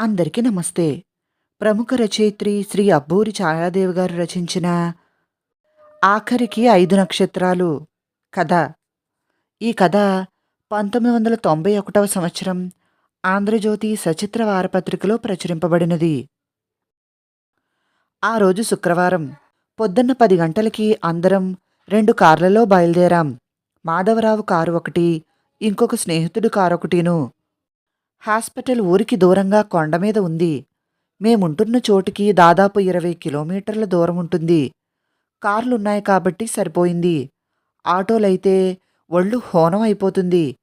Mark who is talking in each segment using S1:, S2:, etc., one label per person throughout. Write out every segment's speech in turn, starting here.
S1: అందరికీ నమస్తే. ప్రముఖ రచయిత్రి శ్రీ అబ్బూరి ఛాయాదేవి గారు రచించిన ఆఖరికి ఐదు నక్షత్రాలు కథ. ఈ కథ పంతొమ్మిది వందల తొంభై ఒకటవ సంవత్సరం ఆంధ్రజ్యోతి సచిత్ర వారపత్రికలో ప్రచురింపబడినది. ఆ రోజు శుక్రవారం పొద్దున్న పది గంటలకి అందరం రెండు కార్లలో బయలుదేరాం. మాధవరావు కారు ఒకటి ఇంకొక స్నేహితుడు కారు ఒకటిను హాస్పిటల్ ఊరికి దూరంగా కొండ మీద ఉంది. మేముంటున్న చోటుకి దాదాపు ఇరవై కిలోమీటర్ల దూరం ఉంటుంది కార్లున్నాయి కాబట్టి సరిపోయింది. ఆటోలైతే ఒళ్ళు హోనం అయిపోతుంది.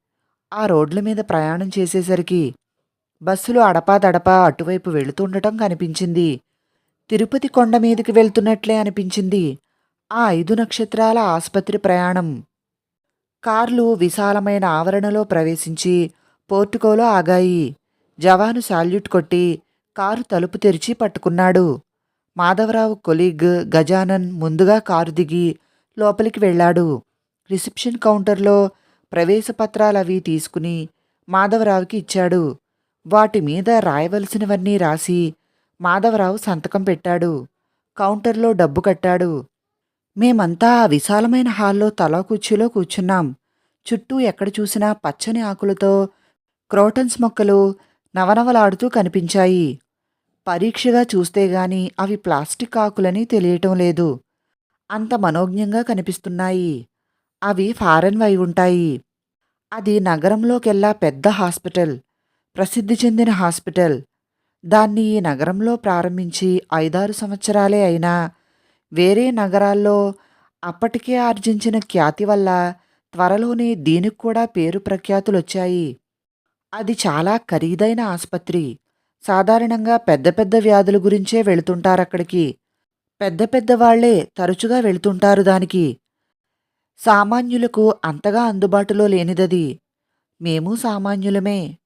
S1: ఆ రోడ్ల మీద ప్రయాణం చేసేసరికి బస్సులు అడపాదడపా అటువైపు వెళుతుండటం కనిపించింది. తిరుపతి కొండ మీదకి వెళ్తున్నట్లే అనిపించింది. ఆ ఐదు నక్షత్రాల ఆసుపత్రి ప్రయాణం. కార్లు విశాలమైన ఆవరణలో ప్రవేశించి పోర్టుకోలో ఆగాయి. జవాను సాల్యూట్ కొట్టి కారు తలుపు తెరిచి పట్టుకున్నాడు. మాధవరావు కొలీగ్ గజానన్ ముందుగా కారు దిగి లోపలికి వెళ్ళాడు. రిసెప్షన్ కౌంటర్లో ప్రవేశపత్రాలవి తీసుకుని మాధవరావుకి ఇచ్చాడు. వాటి మీద రాయవలసినవన్నీ రాసి మాధవరావు సంతకం పెట్టాడు. కౌంటర్లో డబ్బు కట్టాడు. మేమంతా విశాలమైన హాల్లో తలా కుర్చీలో కూర్చున్నాం. చుట్టూ ఎక్కడ చూసినా పచ్చని ఆకులతో క్రోటన్స్ మొక్కలు నవనవలాడుతూ కనిపించాయి. పరీక్షగా చూస్తే గాని అవి ప్లాస్టిక్ ఆకులని తెలియటం లేదు. అంత మనోజ్ఞంగా కనిపిస్తున్నాయి. అవి ఫారెన్ వై ఉంటాయి. అది నగరంలోకెల్లా పెద్ద హాస్పిటల్ ప్రసిద్ధి చెందిన హాస్పిటల్. దాన్ని ఈ నగరంలో ప్రారంభించి ఐదారు సంవత్సరాలే అయినా వేరే నగరాల్లో అప్పటికే ఆర్జించిన ఖ్యాతి వల్ల త్వరలోనే దీనికి కూడా పేరు ప్రఖ్యాతులొచ్చాయి. అది చాలా ఖరీదైన ఆసుపత్రి. సాధారణంగా పెద్ద పెద్ద వ్యాధుల గురించే వెళుతుంటారక్కడికి. పెద్ద పెద్ద వాళ్ళే తరచుగా వెళుతుంటారు దానికి. సామాన్యులకు అంతగా అందుబాటులో లేనిదది. మేము సామాన్యులమే.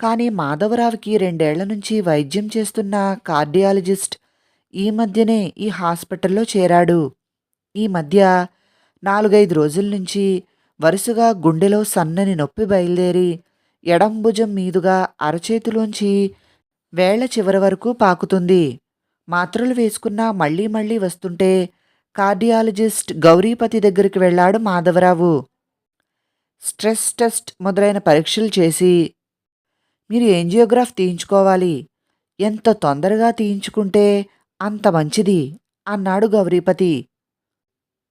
S1: కానీ మాధవరావుకి రెండేళ్ళ నుంచి వైద్యం చేస్తున్న కార్డియాలజిస్ట్ ఈ మధ్యనే ఈ హాస్పిటల్లో చేరాడు. ఈ మధ్య నాలుగైదు రోజుల నుంచి వరుసగా గుండెలో సన్నని నొప్పి బయలుదేరి ఎడం భుజం మీదుగా అరచేతిలోంచి వేళ్ళ చివరి వరకు పాకుతుంది. మాత్రలు వేసుకున్నా మళ్ళీ మళ్ళీ వస్తుంటే కార్డియాలజిస్ట్ గౌరీపతి దగ్గరికి వెళ్ళాడు మాధవరావు. స్ట్రెస్ టెస్ట్ మొదలైన పరీక్షలు చేసి మీరు ఏంజియోగ్రాఫ్ తీయించుకోవాలి. ఎంత తొందరగా తీయించుకుంటే అంత మంచిది అన్నాడు గౌరీపతి.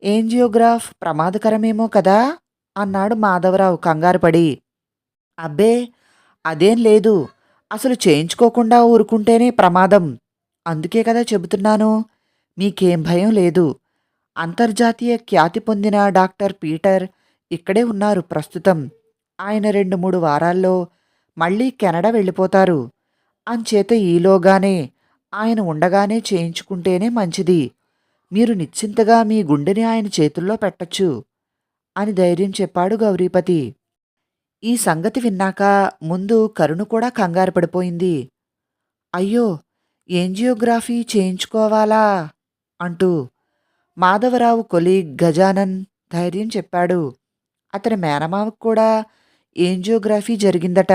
S1: ఏంజియోగ్రాఫ్ ప్రమాదకరమేమో కదా అన్నాడు మాధవరావు కంగారుపడి. అబ్బే అదేం లేదు. అసలు చేయించుకోకుండా ఊరుకుంటేనే ప్రమాదం. అందుకే కదా చెబుతున్నాను. మీకేం భయం లేదు. అంతర్జాతీయ ఖ్యాతి పొందిన డాక్టర్ పీటర్ ఇక్కడే ఉన్నారు ప్రస్తుతం. ఆయన రెండు మూడు వారాల్లో మళ్ళీ కెనడా వెళ్ళిపోతారు. అంచేత ఈలోగానే ఆయన ఉండగానే చేయించుకుంటేనే మంచిది. మీరు నిశ్చింతగా మీ గుండెని ఆయన చేతుల్లో పెట్టచ్చు అని ధైర్యం చెప్పాడు గౌరీపతి. ఈ సంగతి విన్నాక ముందు కరుణ కూడా కంగారు పడిపోయింది. అయ్యో ఏంజియోగ్రఫీ చేయించుకోవాలా? అంటూ మాధవరావు కొలీగ్ గజానన్ ధైర్యం చెప్పాడు. అతని మేనమామకు కూడా ఏంజియోగ్రఫీ జరిగిందట?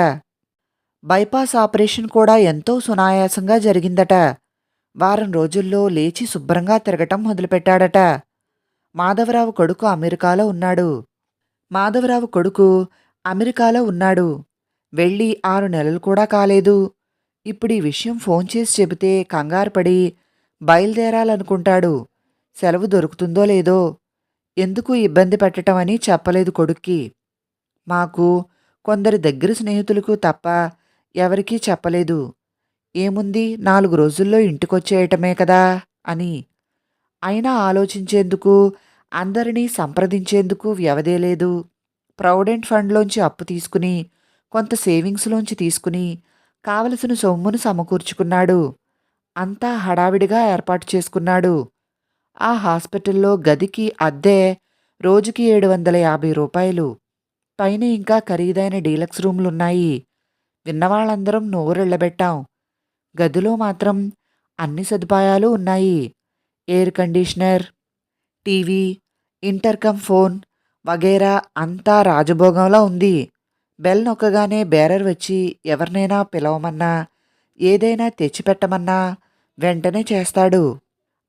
S1: బైపాస్ ఆపరేషన్ కూడా ఎంతో సునాయాసంగా జరిగిందట. వారం రోజుల్లో లేచి శుభ్రంగా తిరగటం మొదలుపెట్టాడట. మాధవరావు కొడుకు అమెరికాలో ఉన్నాడు. మాధవరావు కొడుకు అమెరికాలో ఉన్నాడు. వెళ్ళి ఆరు నెలలు కూడా కాలేదు. ఇప్పుడు ఈ విషయం ఫోన్ చేసి చెబితే కంగారుపడి బయలుదేరాలనుకుంటాడు. సెలవు దొరుకుతుందో లేదో? ఎందుకు ఇబ్బంది పెట్టటం అని చెప్పలేదు కొడుక్కి. మాకు కొందరి దగ్గర స్నేహితులకు తప్ప ఎవరికీ చెప్పలేదు. ఏముంది నాలుగు రోజుల్లో ఇంటికొచ్చేయటమే కదా? అని. అయినా ఆలోచించేందుకు అందరినీ సంప్రదించేందుకు వ్యవదే లేదు ఫండ్లోంచి అప్పు తీసుకుని కొంత సేవింగ్స్లోంచి తీసుకుని కావలసిన సొమ్మును సమకూర్చుకున్నాడు. అంతా హడావిడిగా ఏర్పాటు చేసుకున్నాడు. ఆ హాస్పిటల్లో గదికి అద్దె రోజుకి ఏడు వందల యాభై రూపాయలు. పైన ఇంకా ఖరీదైన డీలక్స్ రూమ్లున్నాయి. విన్నవాళ్ళందరం నోరెళ్ళబెట్టాం. గదిలో మాత్రం అన్ని సదుపాయాలు ఉన్నాయి. Air conditioner TV intercom phone వగైరా అంతా రాజభోగంలో ఉంది. బెల్ నొక్కగానే బేరర్ వచ్చి ఎవరినైనా పిలవమన్నా ఏదైనా తెచ్చిపెట్టమన్నా వెంటనే చేస్తాడు.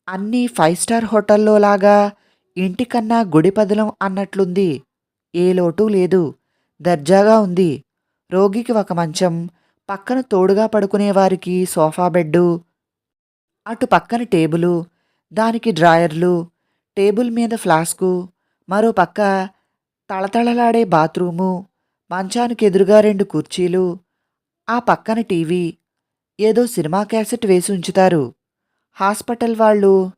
S1: అన్ని ఫైవ్ స్టార్ హోటల్లో లాగా ఇంటికన్నా గుడిపదలం అన్నట్లుంది. ఏ లోటు లేదు. దర్జాగా ఉంది. రోగికి ఒక మంచం పక్కన తోడుగా పడుకునే వారికి సోఫా బెడ్డు అటు పక్కన టేబులు దానికి డ్రాయర్లు టేబుల్ మీద ఫ్లాస్కు మరో పక్క తళతళలాడే బాత్రూము మంచానికి ఎదురుగా రెండు కుర్చీలు ఆ పక్కన టీవీ ఏదో సినిమా క్యాసెట్ వేసి ఉంచుతారు. హాస్పిటల్ వాళ్ళు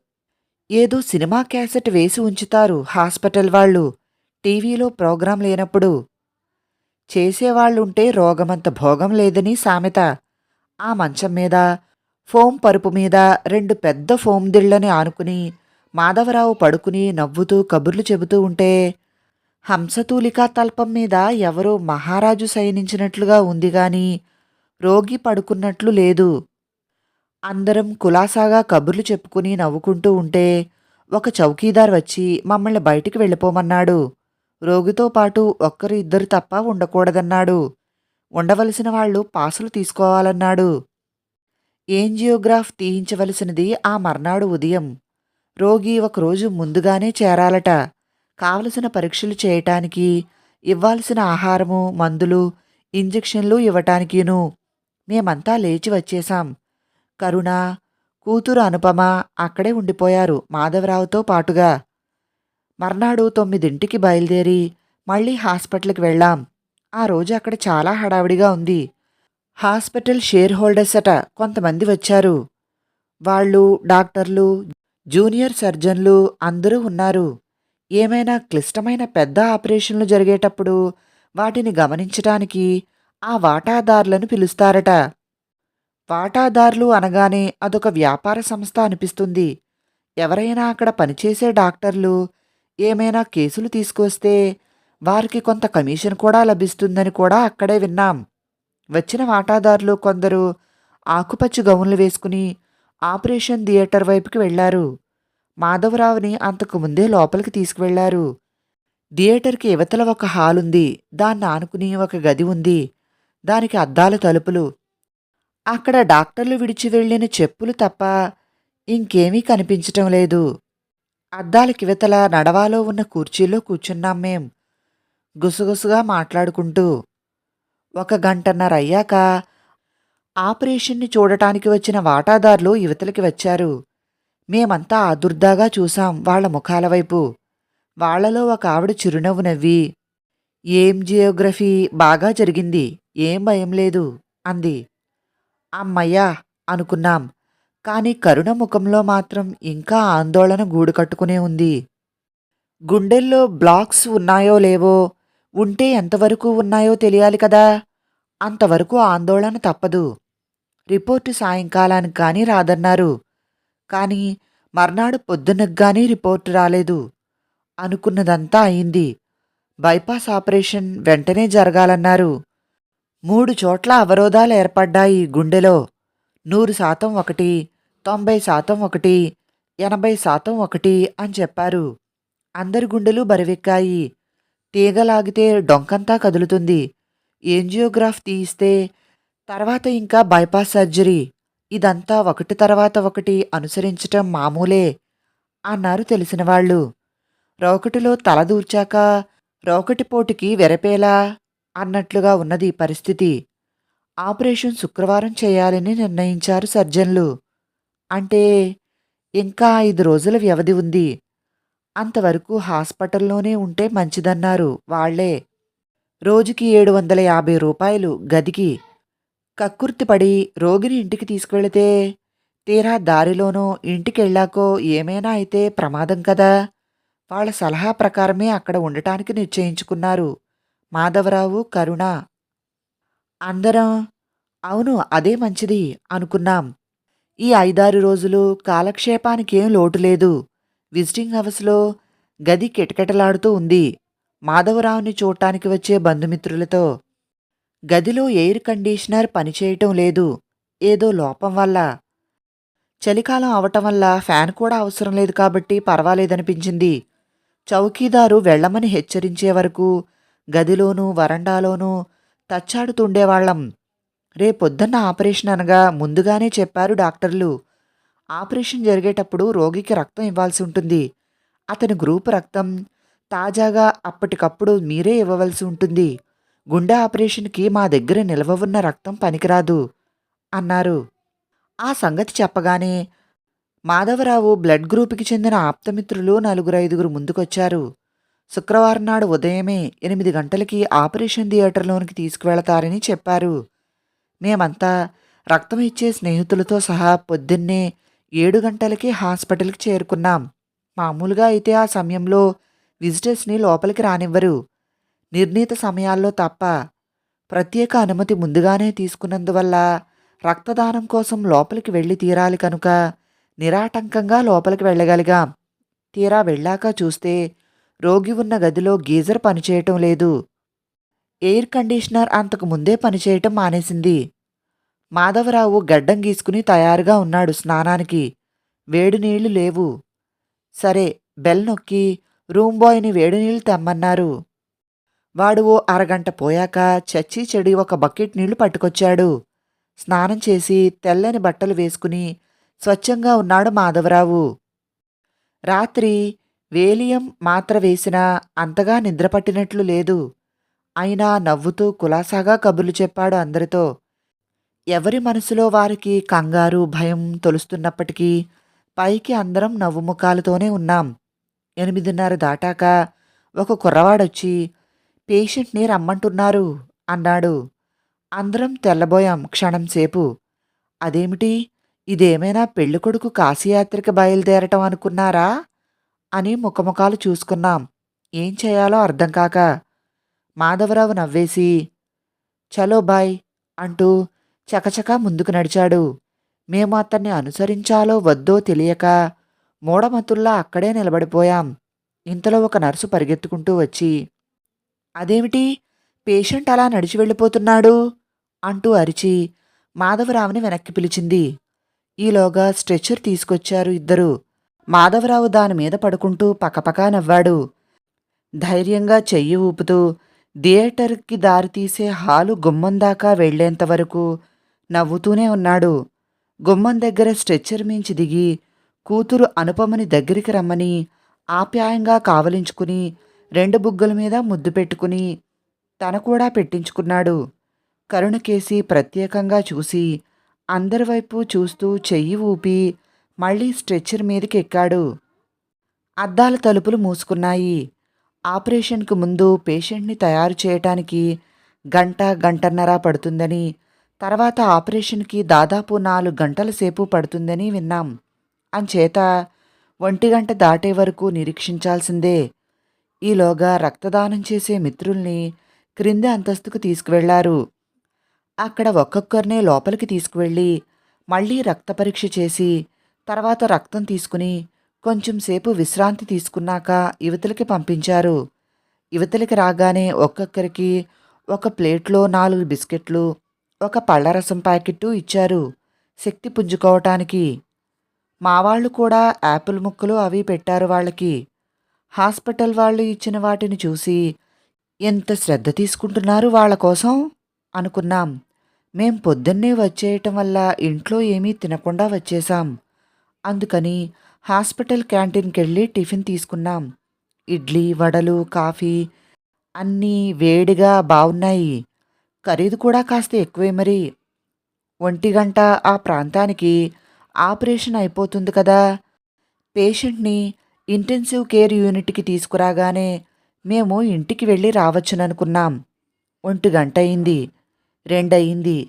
S1: ఏదో సినిమా క్యాసెట్ వేసి ఉంచుతారు హాస్పిటల్ వాళ్ళు టీవీలో ప్రోగ్రాం లేనప్పుడు. చేసేవాళ్ళుంటే రోగమంత భోగం లేదని సామెత. ఆ మంచం మీద ఫోం పరుపు మీద రెండు పెద్ద ఫోం దిళ్ళని ఆనుకుని మాధవరావు పడుకుని నవ్వుతూ కబుర్లు చెబుతూ ఉంటే హంసతూలికా తల్పం మీద ఎవరో మహారాజు శయనించినట్లుగా ఉంది గాని రోగి పడుకున్నట్లు లేదు. అందరం కులాసాగా కబుర్లు చెప్పుకుని నవ్వుకుంటూ ఉంటే ఒక చౌకీదార్ వచ్చి మమ్మల్ని బయటికి వెళ్ళిపోమన్నాడు. రోగితో పాటు ఒక్కరు ఇద్దరు తప్ప ఉండకూడదన్నాడు. ఉండవలసిన వాళ్ళు పాసులు తీసుకోవాలన్నాడు. ఏంజియోగ్రాఫ్ తీయించవలసినది ఆ మర్నాడు ఉదయం. రోగి ఒకరోజు ముందుగానే చేరాలట. కావలసిన పరీక్షలు చేయటానికి ఇవ్వాల్సిన ఆహారము మందులు ఇంజెక్షన్లు ఇవ్వటానికిను. మేమంతా లేచి వచ్చేశాం. కరుణ కూతురు అనుపమ అక్కడే ఉండిపోయారు మాధవరావుతో పాటుగా. మర్నాడు తొమ్మిదింటికి బయలుదేరి మళ్ళీ హాస్పిటల్కి వెళ్ళాం. ఆ రోజు అక్కడ చాలా హడావిడిగా ఉంది. హాస్పిటల్ షేర్ హోల్డర్స్ అట కొంతమంది వచ్చారు. వాళ్ళు డాక్టర్లు జూనియర్ సర్జన్లు అందరూ ఉన్నారు. ఏమైనా క్లిష్టమైన పెద్ద ఆపరేషన్లు జరిగేటప్పుడు వాటిని గమనించటానికి ఆ వాటాదారులను పిలుస్తారట. వాటాదారులు అనగానే అదొక వ్యాపార సంస్థ అనిపిస్తుంది. ఎవరైనా అక్కడ పనిచేసే డాక్టర్లు ఏమైనా కేసులు తీసుకొస్తే వారికి కొంత కమిషన్ కూడా లభిస్తుందని కూడా అక్కడే విన్నాం. వచ్చిన వాటాదారులు కొందరు ఆకుపచ్చ గౌన్లు వేసుకుని ఆపరేషన్ థియేటర్ వైపుకి వెళ్ళారు మాధవరావుని అంతకు ముందే లోపలికి తీసుకువెళ్ళారు థియేటర్కి ఇవతల ఒక హాల్ ఉంది దాన్ని ఆనుకుని ఒక గది ఉంది. దానికి అద్దాల తలుపులు. అక్కడ డాక్టర్లు విడిచి వెళ్ళిన చెప్పులు తప్ప ఇంకేమీ కనిపించటం లేదు. అద్దాల కివతల నడవాలో ఉన్న కుర్చీలో కూర్చున్నాం మేం. గుసగుసగా మాట్లాడుకుంటూ. ఒక గంటన్నర అయ్యాక ఆపరేషన్ని చూడటానికి వచ్చిన వాటాదారులు యువతలకి వచ్చారు. మేమంతా ఆదుర్దాగా చూసాం వాళ్ళ ముఖాల వైపు. వాళ్ళలో ఒక ఆవిడ చిరునవ్వు నవ్వి ఏం జియోగ్రఫీ? బాగా జరిగింది. ఏం భయం లేదు అంది. అమ్మయ్యా అనుకున్నాం. కాని కరుణ ముఖంలో మాత్రం ఇంకా ఆందోళన గూడు కట్టుకునే ఉంది. గుండెల్లో బ్లాక్స్ ఉన్నాయో లేవో? ఉంటే ఎంతవరకు ఉన్నాయో తెలియాలి కదా? అంతవరకు ఆందోళన తప్పదు. రిపోర్టు సాయంకాలానికి కానీ రాదన్నారు. కానీ మర్నాడు పొద్దునకు కానీ రిపోర్టు రాలేదు. అనుకున్నదంతా అయింది. బైపాస్ ఆపరేషన్ వెంటనే జరగాలన్నారు. మూడు చోట్ల అవరోధాలు ఏర్పడ్డాయి గుండెలో. నూరు శాతం ఒకటి తొంభై శాతం ఒకటి ఎనభై శాతం ఒకటి అని చెప్పారు. అందరి గుండెలు బరివెక్కాయి. తీగలాగితే డొంకంతా కదులుతుంది. ఏంజియోగ్రాఫ్ తీయిస్తే తర్వాత ఇంకా బైపాస్ సర్జరీ. ఇదంతా ఒకటి తర్వాత ఒకటి అనుసరించటం మామూలే అన్నారు తెలిసిన వాళ్ళు రోకటిలో తలదూర్చాక రోకటిపోటుకి వెరపేలా అన్నట్లుగా ఉన్నది పరిస్థితి. ఆపరేషన్ శుక్రవారం చేయాలని నిర్ణయించారు సర్జన్లు. అంటే ఇంకా ఐదు రోజుల వ్యవధి ఉంది. అంతవరకు హాస్పిటల్లోనే ఉంటే మంచిదన్నారు వాళ్ళే రోజుకి ఏడు వందల యాభై రూపాయలు గదికి కక్కుర్తిపడి రోగిని ఇంటికి తీసుకువెళితే తీరా దారిలోనో ఇంటికెళ్ళాకో ఏమైనా అయితే ప్రమాదం కదా. వాళ్ళ సలహా ప్రకారమే అక్కడ ఉండటానికి నిశ్చయించుకున్నారు. మాధవరావు కరుణ. అందరం అవును అదే మంచిది అనుకున్నాం. ఈ ఐదారు రోజులు కాలక్షేపానికేం లోటు లేదు. విజిటింగ్ హౌస్లో గది కిటకిటలాడుతూ ఉంది. మాధవరావుని చూడటానికి వచ్చే బంధుమిత్రులతో గదిలో ఎయిర్ కండిషనర్ పనిచేయటం లేదు. ఏదో లోపం వల్ల. చలికాలం అవటం వల్ల ఫ్యాన్ కూడా అవసరం లేదు కాబట్టి పర్వాలేదనిపించింది. చౌకీదారు వెళ్ళమని హెచ్చరించే వరకు గదిలోనూ వరండాలోనూ తచ్చాడుతుండేవాళ్ళం రేపొద్దున్న ఆపరేషన్ అనగా ముందుగానే చెప్పారు డాక్టర్లు. ఆపరేషన్ జరిగేటప్పుడు రోగికి రక్తం ఇవ్వాల్సి ఉంటుంది. అతని గ్రూప్ రక్తం తాజాగా అప్పటికప్పుడు మీరే ఇవ్వవలసి ఉంటుంది. గుండె ఆపరేషన్కి మా దగ్గర నిల్వ ఉన్న రక్తం పనికిరాదు అన్నారు. ఆ సంగతి చెప్పగానే మాధవరావు బ్లడ్ గ్రూప్కి చెందిన ఆప్తమిత్రులు నలుగురు ఐదుగురు ముందుకొచ్చారు. శుక్రవారం నాడు ఉదయమే ఎనిమిది గంటలకి ఆపరేషన్ థియేటర్లోనికి తీసుకువెళతారని చెప్పారు. మేమంతా రక్తం ఇచ్చే స్నేహితులతో సహా పొద్దున్నే ఏడు గంటలకి హాస్పిటల్కి చేరుకున్నాం. మామూలుగా అయితే ఆ సమయంలో విజిటర్స్ని లోపలికి రానివ్వరు. నిర్ణీత సమయాల్లో తప్ప ప్రత్యేక అనుమతి ముందుగానే తీసుకున్నందువల్ల రక్తదానం కోసం లోపలికి వెళ్ళి తీరాలి కనుక నిరాటంకంగా లోపలికి వెళ్ళగలిగాం. తీరా వెళ్ళాక చూస్తే రోగి ఉన్న గదిలో గీజర్ పనిచేయటం లేదు. ఎయిర్ కండిషనర్ అంతకు ముందే పనిచేయటం మానేసింది. మాధవరావు గడ్డం గీసుకుని తయారుగా ఉన్నాడు స్నానానికి. వేడి నీళ్ళు లేవు. సరే బెల్ నొక్కి రూమ్ బాయ్ని వేడి నీళ్ళు తెమ్మన్నారు. వాడు ఓ అరగంట పోయాక చచ్చి చెడి ఒక బకెట్ నీళ్ళు పట్టుకొచ్చాడు. స్నానం చేసి తెల్లని బట్టలు వేసుకుని స్వచ్ఛంగా ఉన్నాడు మాధవరావు. రాత్రి వేలియం మాత్ర వేసినా అంతగా నిద్రపట్టినట్లు లేదు. అయినా నవ్వుతూ కులాసాగా కబుర్లు చెప్పాడు అందరితో. ఎవరి మనసులో వారికి కంగారు భయం తొలుస్తున్నప్పటికీ పైకి అందరం నవ్వుముఖాలతోనే ఉన్నాం. ఎనిమిదిన్నర దాటాక ఒక కుర్రవాడొచ్చి పేషెంట్ని రమ్మంటున్నారు అన్నాడు. అందరం తెల్లబోయాం క్షణంసేపు అదేమిటి? ఇదేమైనా పెళ్ళికొడుకు కాశీయాత్రికి బయలుదేరటం అనుకున్నారా? అని ముఖముఖాలు చూసుకున్నాం. ఏం చేయాలో అర్థం కాక మాధవరావు నవ్వేసి చలో బాయ్ అంటూ చకచకా ముందుకు నడిచాడు. మేము అతన్ని అనుసరించాలో వద్దో తెలియక మూఢమతుల్లా అక్కడే నిలబడిపోయాం. ఇంతలో ఒక నర్సు పరిగెత్తుకుంటూ వచ్చి అదేమిటి? పేషెంట్ అలా నడిచి వెళ్ళిపోతున్నాడు? అంటూ అరిచి మాధవరావుని వెనక్కి పిలిచింది. ఈలోగా స్ట్రెచ్చర్ తీసుకొచ్చారు ఇద్దరు. మాధవరావు దాని మీద పడుకుంటూ పకపకా నవ్వాడు. ధైర్యంగా చెయ్యి ఊపుతూ థియేటర్కి దారితీసే హాలు గుమ్మం దాకా వెళ్ళేంతవరకు నవ్వుతూనే ఉన్నాడు. గుమ్మం దగ్గర స్ట్రెచ్చర్ మించి దిగి కూతురు అనుపమని దగ్గరికి రమ్మని ఆప్యాయంగా కావలించుకుని రెండు బుగ్గల మీద ముద్దు పెట్టుకుని తన కూడా పెట్టించుకున్నాడు. కరుణకేసి ప్రత్యేకంగా చూసి అందరి వైపు చూస్తూ చెయ్యి ఊపి మళ్ళీ స్ట్రెచ్చర్ మీదకి ఎక్కాడు అద్దాల తలుపులు మూసుకున్నాయి. ఆపరేషన్కు ముందు పేషెంట్ని తయారు చేయటానికి గంట గంటన్నర పడుతుందని తర్వాత ఆపరేషన్కి దాదాపు నాలుగు గంటల సేపు పడుతుందని విన్నాం. అంచేత ఒంటి గంట దాటే వరకు నిరీక్షించాల్సిందే. ఈలోగా రక్తదానం చేసే మిత్రుల్ని క్రింది అంతస్తుకు తీసుకువెళ్ళారు. అక్కడ ఒక్కొక్కరినే లోపలికి తీసుకువెళ్ళి మళ్ళీ రక్త పరీక్ష చేసి తర్వాత రక్తం తీసుకుని కొంచెం సేపు విశ్రాంతి తీసుకున్నాక యువతలకి పంపించారు. యువతలకి రాగానే ఒక్కొక్కరికి ఒక ప్లేట్లో నాలుగు బిస్కెట్లు ఒక పళ్ళరసం ప్యాకెట్టు ఇచ్చారు శక్తి పుంజుకోవటానికి. మా వాళ్ళు కూడా యాపిల్ ముక్కలు అవి పెట్టారు వాళ్ళకి. హాస్పిటల్ వాళ్ళు ఇచ్చిన వాటిని చూసి ఎంత శ్రద్ధ తీసుకుంటున్నారు వాళ్ళ కోసం? అనుకున్నాం. మేం పొద్దున్నే వచ్చేయటం వల్ల ఇంట్లో ఏమీ తినకుండా వచ్చేసాం అందుకని హాస్పిటల్ క్యాంటీన్కి వెళ్ళి టిఫిన్ తీసుకున్నాం. ఇడ్లీ వడలు కాఫీ అన్నీ వేడిగా బాగున్నాయి ఖరీదు కూడా కాస్త ఎక్కువే మరి. ఒంటి గంట ఆ ప్రాంతానికి ఆపరేషన్ అయిపోతుంది కదా? పేషెంట్ని ఇంటెన్సివ్ కేర్ యూనిట్కి తీసుకురాగానే మేము ఇంటికి వెళ్ళి రావచ్చుననుకున్నాం. ఒంటి గంట అయింది. రెండయింది.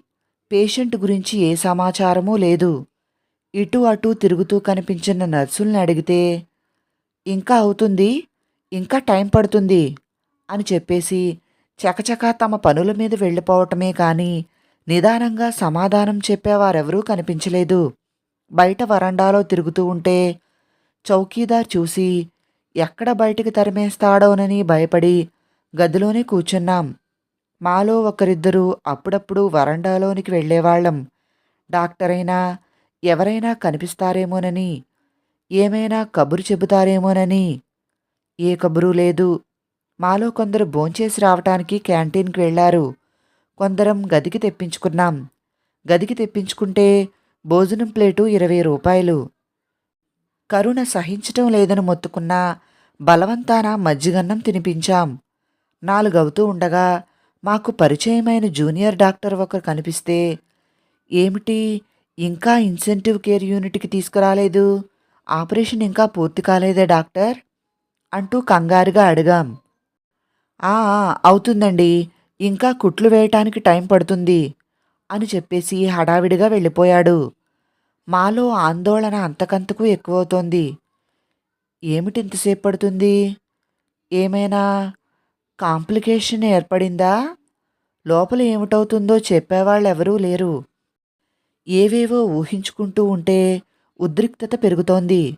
S1: పేషెంట్ గురించి ఏ సమాచారమూ లేదు. ఇటు అటు తిరుగుతూ కనిపించిన నర్సుల్ని అడిగితే ఇంకా అవుతుంది? ఇంకా టైం పడుతుంది? అని చెప్పేసి చకచకా తమ పనుల మీద వెళ్ళిపోవటమే కానీ నిదానంగా సమాధానం చెప్పేవారెవరూ కనిపించలేదు. బయట వరండాలో తిరుగుతూ ఉంటే చౌకీదార్ చూసి ఎక్కడ బయటికి తరిమేస్తాడోనని భయపడి గదిలోనే కూర్చున్నాం. మాలో ఒకరిద్దరూ అప్పుడప్పుడు వరండాలోనికి వెళ్ళేవాళ్ళం. డాక్టర్ అయినా ఎవరైనా కనిపిస్తారేమోనని ఏమైనా కబురు చెబుతారేమోనని. ఏ కబురు లేదు. మాలో కొందరు భోంచేసి రావటానికి క్యాంటీన్కి వెళ్ళారు కొందరం గదికి తెప్పించుకున్నాం. గదికి తెప్పించుకుంటే భోజనం ప్లేటు ఇరవై రూపాయలు. కరుణ సహించటం లేదని మొత్తుకున్నా బలవంతాన మజ్జిగన్నం తినిపించాం. నాలుగవుతూ ఉండగా మాకు పరిచయమైన జూనియర్ డాక్టర్ ఒకరు కనిపిస్తే ఏమిటి ఇంకా ఇన్సెంటివ్ కేర్ యూనిట్కి తీసుకురాలేదు? ఆపరేషన్ ఇంకా పూర్తి కాలేదే డాక్టర్? అంటూ కంగారుగా అడిగాం. "ఆ, అవుతుందండి ఇంకా కుట్లు వేయటానికి టైం పడుతుంది అని చెప్పేసి హడావిడిగా వెళ్ళిపోయాడు. మాలో ఆందోళన అంతకంతకు ఎక్కువవుతోంది. ఏమిటి ఇంతసేపు పడుతుంది? ఏమైనా కాంప్లికేషన్ ఏర్పడిందా? లోపల ఏమిటవుతుందో చెప్పేవాళ్ళు ఎవరూ లేరు. ఏవేవో ఊహించుకుంటూ ఉంటే ఉద్రిక్తత పెరుగుతోంది.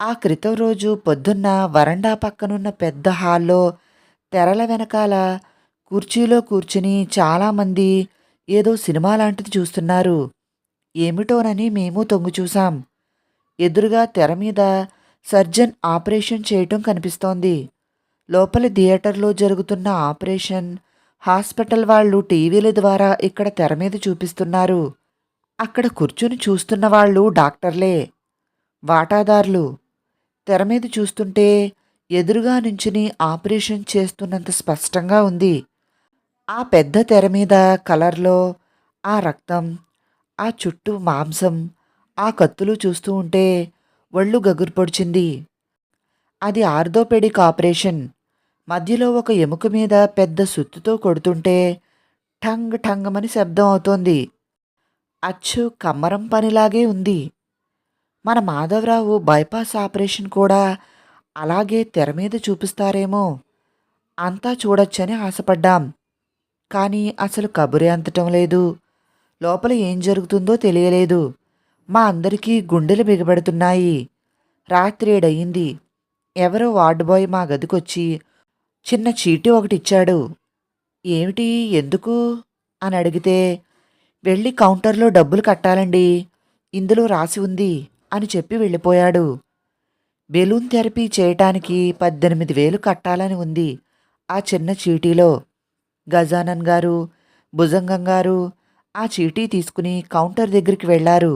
S1: ఆ క్రితం రోజు పొద్దున్న వరండా పక్కనున్న పెద్ద హాల్లో తెరల వెనకాల కుర్చీలో కూర్చుని చాలామంది ఏదో సినిమా లాంటిది చూస్తున్నారు. ఏమిటోనని మేము తొంగిచూశాం ఎదురుగా తెర మీద సర్జన్ ఆపరేషన్ చేయటం కనిపిస్తోంది. లోపల థియేటర్లో జరుగుతున్న ఆపరేషన్ హాస్పిటల్ వాళ్ళు టీవీల ద్వారా ఇక్కడ తెర మీద చూపిస్తున్నారు. అక్కడ కూర్చుని చూస్తున్న వాళ్ళు డాక్టర్లే. వాటాదారులు. తెర మీద చూస్తుంటే ఎదురుగా నుంచుని ఆపరేషన్ చేస్తున్నంత స్పష్టంగా ఉంది. ఆ పెద్ద తెర మీద కలర్లో ఆ రక్తం ఆ చుట్టూ మాంసం ఆ కత్తులు చూస్తూ ఉంటే ఒళ్ళు గగురు పొడిచింది. అది ఆర్థోపెడిక్ ఆపరేషన్. మధ్యలో ఒక ఎముక మీద పెద్ద సుత్తుతో కొడుతుంటే ఠంగ్ ఠంగమని శబ్దం అవుతోంది. అచ్చు కమ్మరం పనిలాగే ఉంది. మన మాధవరావు బైపాస్ ఆపరేషన్ కూడా అలాగే తెర మీద చూపిస్తారేమో. అంతా చూడొచ్చని ఆశపడ్డాం. కానీ అసలు కబురే అంతటం లేదు. లోపల ఏం జరుగుతుందో తెలియలేదు. మా అందరికీ గుండెలు బిగబడుతున్నాయి. రాత్రేడయింది ఎవరో వార్డు బాయ్ మా గదికొచ్చి చిన్న చీటీ ఒకటి ఇచ్చాడు. ఏమిటి? ఎందుకు? అని అడిగితే వెళ్ళి కౌంటర్లో డబ్బులు కట్టాలండి. ఇందులో రాసి ఉంది అని చెప్పి వెళ్ళిపోయాడు. బెలూన్ థెరపీ చేయటానికి పద్దెనిమిది వేలు కట్టాలని ఉంది ఆ చిన్న చీటీలో. గజానన్ గారు భుజంగం గారు ఆ చీటీ తీసుకుని కౌంటర్ దగ్గరికి వెళ్ళారు.